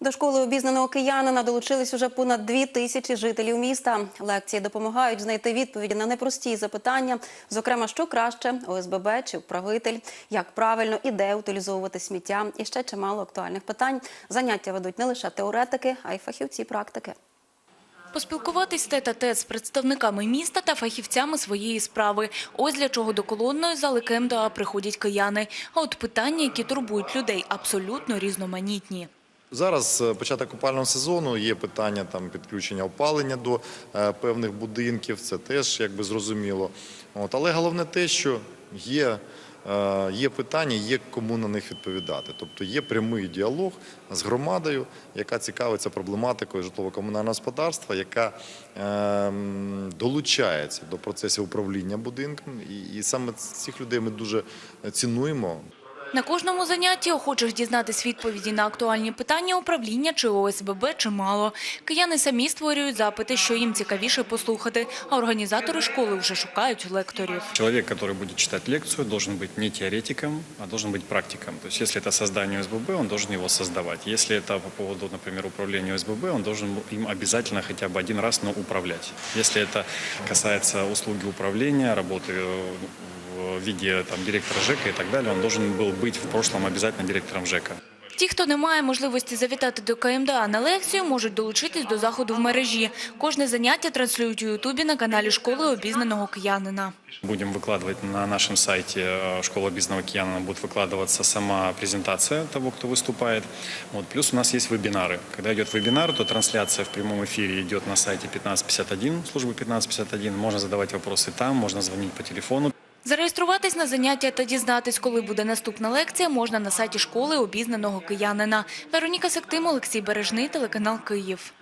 До школи обізнаного киянина долучились уже понад дві тисячі жителів міста. Лекції допомагають знайти відповіді на непрості запитання, зокрема, що краще ОСББ чи управитель, як правильно і де утилізовувати сміття. І ще чимало актуальних питань. Заняття ведуть не лише теоретики, а й фахівці практики. Поспілкуватись тет-а-тет з представниками міста та фахівцями своєї справи. Ось для чого до колонної зали КМДА приходять кияни. А от питання, які турбують людей, абсолютно різноманітні. Зараз е, початок опального сезону, є питання там підключення опалення до е, певних будинків, це теж якби зрозуміло. От, але головне те, що є, е, є питання, є кому на них відповідати. Тобто є прямий діалог з громадою, яка цікавиться проблематикою житлово-комунального господарства, яка долучається до процесів управління будинком. І саме цих людей ми дуже цінуємо. На кожному занятті охочих дізнатись відповіді на актуальні питання управління чи ОСББ чимало. Кияни самі створюють запити, що їм цікавіше послухати, а організатори школи вже шукають лекторів. Человек, который будет читать лекцию, должен быть не теоретиком, а должен быть практиком. То есть если это создание ОСББ, он должен его создавать. Если это по поводу, например, управления ОСББ, он должен им обязательно хотя бы один раз, но управлять. Если это касается услуги управления, работы э, в виде там, директора ЖЭКа и так далее, он должен был быть в прошлом обязательно директором ЖЭКа. Ті, хто не має можливості завітати до КМДА на лекцію, можуть долучитись до заходу в мережі. Кожне заняття транслюють у Ютубі на каналі школи обізнаного киянина. Будем выкладывать на нашем сайте э, школа бизнеса Океана, будет выкладываться сама презентация того, кто выступает. Вот. Плюс у нас есть вебинары. Когда идет вебинар, то трансляция в прямом эфире идет на сайте 1551, службы 1551. Можно задавать вопросы там, можно звонить по телефону. Зареєструватись на заняття та дізнатись, коли буде наступна лекція, можна на сайті школи обізнаного киянина. Вероніка Сектим, Олексій Бережний, телеканал Київ.